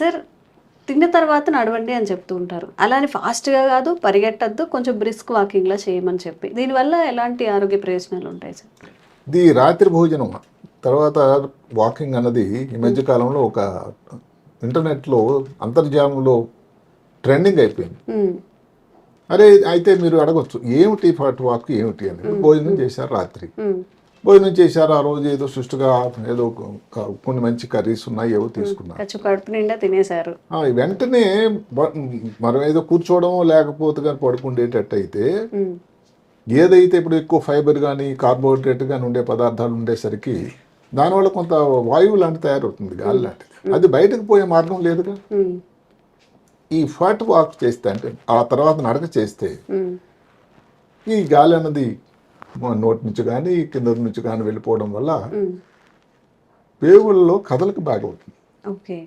Sir తిన్న తర్వాత నడవండి అని చెప్తూ ఉంటారు. అలానే ఫాస్ట్గా కాదు పరిగెట్టద్దు కొంచెం బ్రిస్క్ వాకింగ్లా చేయమని చెప్పి. దీనివల్ల ఎలాంటి ఆరోగ్య ప్రయోజనాలు ఉంటాయి సార్? ఇది రాత్రి భోజనం. తర్వాత వాకింగ్ అన్నది ఈ మధ్య కాలంలో ఒక ఇంటర్నెట్లో అంతర్జాలంలో ట్రెండింగ్ అయిపోయింది. అరే అయితే మీరు అడగొచ్చు ఏమిటి ఫాట్ వాక్ ఏమిటి అని భోజనం చేశారు రాత్రి. భోజనం చేశారు ఆ రోజు ఏదో సుష్టుగా ఏదో కొన్ని మంచి కర్రీస్ ఉన్నాయి ఏవో తీసుకున్నారు. కడుపు నిండా తినేశారు. వెంటనే మనం ఏదో కూర్చోవడం లేకపోతే కానీ పడుకుండేటట్టు అయితే ఏదైతే ఇప్పుడు ఎక్కువ ఫైబర్ కానీ కార్బోహైడ్రేట్ కానీ ఉండే పదార్థాలు ఉండేసరికి దానివల్ల కొంత వాయువు లాంటి తయారవుతుంది గాలి లాంటిది. అది బయటకు పోయే మార్గం లేదుగా? ఈ ఫాట్ వాక్ చేస్తే అంటే ఆ తర్వాత నడక చేస్తే ఈ గాలి అన్నది నోటి నుంచి కానీ కింద నుంచి కానీ వెళ్ళిపోవడం వల్ల. పేగుల్లో కదలిక బాగా అవుతుంది ఓకే